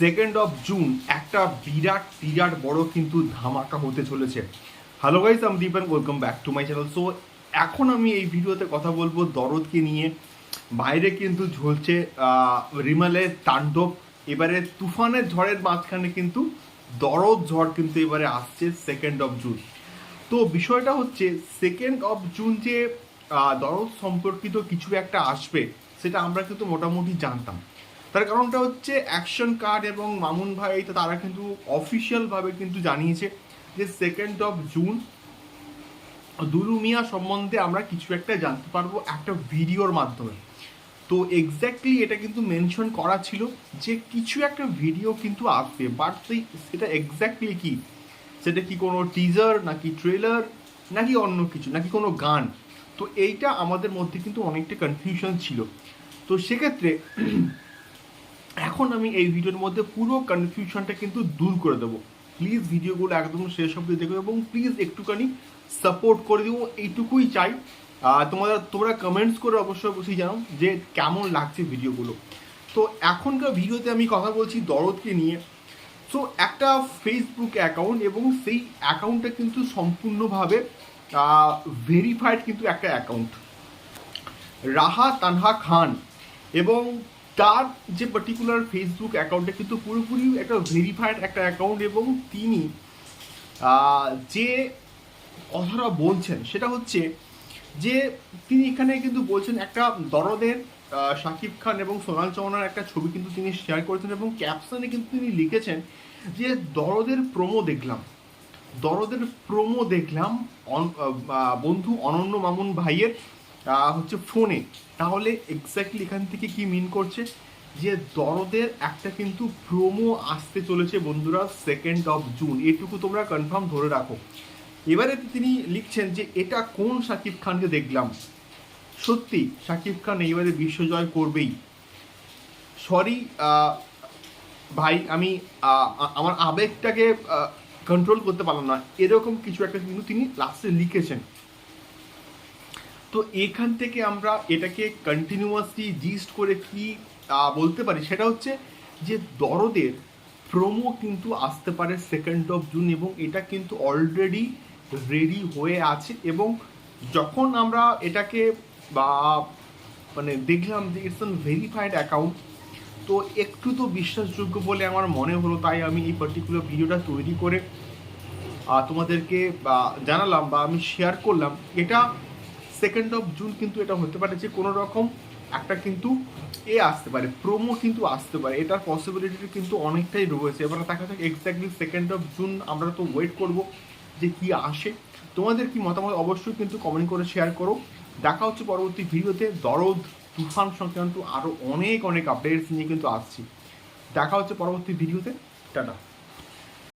Second of June একটা বিরাট বিরাট বড় কিন্তু ধামাকা হতে চলেছে। হ্যালো গাইস আমি Dipen welcome back to my channel so এখন আমি এই ভিডিওতে কথা বলব দরদকে নিয়ে। বাইরে কিন্তু ঝলছে রিমালের তাণ্ডব, এবারে তুফানের ঝড়ের মাঝখানে কিন্তু দরদ ঝড় কিন্তু এবারে আসছে সেকেন্ড অফ জুন তো বিষয়টা হচ্ছে সেকেন্ড অফ জুন যে দরদ সম্পর্কিত কিছু একটা আসবে, সেটা আমরা কিন্তু মোটামুটি জানতাম। তার কারণটা হচ্ছে অ্যাকশন কার্ড এবং মামুন ভাই তো তারা কিন্তু অফিসিয়ালভাবে কিন্তু জানিয়েছে যে second of June Dulu Miah সম্বন্ধে আমরা কিছু একটা জানতে পারব একটা ভিডিওর মাধ্যমে। তো এক্স্যাক্টলি এটা কিন্তু মেনশন করা ছিল যে কিছু একটা ভিডিও কিন্তু আসবে বাট সেই, সেটা এক্স্যাক্টলি কি? সেটা কি কোনো টিজার নাকি ট্রেলার নাকি অন্য কিছু, নাকি কোনো গান? তো এইটা আমাদের মধ্যে কিন্তু অনেকটা কনফিউশন ছিল। তো সেক্ষেত্রে এখন আমি এই ভিডিওর মধ্যে পুরো কনফিউশনটা কিন্তু দূর করে দেবো। প্লিজ ভিডিওগুলো একদম শেষ অবধি দেখো এবং প্লিজ একটুখানি সাপোর্ট করে দেবো, এইটুকুই চাই। তোমাদের, তোমরা কমেন্টস করে অবশ্যই অবশ্যই জানো যে কেমন লাগছে ভিডিওগুলো। তো এখনকার ভিডিওতে আমি কথা বলছি দরদকে নিয়ে। সো একটা ফেসবুক অ্যাকাউন্ট এবং সেই অ্যাকাউন্টটা কিন্তু সম্পূর্ণভাবে ভেরিফাইড কিন্তু একটা অ্যাকাউন্ট রাহা তানহা খান এবং তার যে পার্টিকুলার ফেসবুক অ্যাকাউন্টটা কিন্তু পুরোপুরি একটা ভেরিফাইড একটা অ্যাকাউন্ট এবং তিনি যে কথাটা বলছেন সেটা হচ্ছে যে তিনি এখানে কিন্তু বলছেন একটা দরদের শাকিব খান এবং সোনাল চৌহানের একটা ছবি কিন্তু তিনি শেয়ার করেছেন এবং ক্যাপশনে কিন্তু তিনি লিখেছেন যে দরদের প্রোমো দেখলাম। দরদের প্রোমো দেখলাম বন্ধু অনন্য মামুন ভাইয়ের হচ্ছে ফোনে। তাহলে এক্স্যাক্টলি এখান থেকে কি মিন করছে? যে দরদের একটা কিন্তু প্রোমো আসতে চলেছে বন্ধুরা সেকেন্ড অফ জুন এটুকু তোমরা কনফার্ম ধরে রাখো। এবারে তিনি লিখছেন যে, এটা কোন শাকিব খানকে দেখলাম? সত্যি শাকিব খান এইবারে বিশ্বজয় করবেই। সরি ভাই, আমি আমার আবেগটাকে কন্ট্রোল করতে পারলাম না। এরকম কিছু একটা কিন্তু তিনি লাস্টে লিখেছেন। তো এখান থেকে আমরা এটাকে কন্টিনিউয়াসলি জিস্ট করে কি বলতে পারি? সেটা হচ্ছে যে দরদের প্রোমো কিন্তু আসতে পারে সেকেন্ড অফ জুন এবং এটা কিন্তু অলরেডি রেডি হয়ে আছে এবং যখন আমরা এটাকে, বা মানে দেখলাম যে ইটস অ্যান ভেরিফাইড অ্যাকাউন্ট তো একটু তো বিশ্বাসযোগ্য বলে আমার মনে হলো, তাই আমি এই পার্টিকুলার ভিডিওটা তৈরি করে তোমাদেরকে জানালাম বা আমি শেয়ার করলাম। এটা সেকেন্ড অফ জুন কিন্তু এটা হতে পারে যে কোনো রকম একটা কিন্তু এ আসতে পারে প্রোমো কিন্তু আসতে পারে। এটার পসিবিলিটি কিন্তু অনেকটাই রয়েছে। এবার দেখা যাক এক্স্যাক্টলি সেকেন্ড অফ জুন আমরা তো ওয়েট করব যে কি আসে। তোমাদের কি মতামত অবশ্যই কিন্তু কমেন্ট করে শেয়ার করো। দেখা হচ্ছে পরবর্তী ভিডিওতে। দরদ, তুফান সংক্রান্ত আরও অনেক অনেক আপডেটস নিয়ে কিন্তু আসছি। দেখা হচ্ছে পরবর্তী ভিডিওতে। টাটা।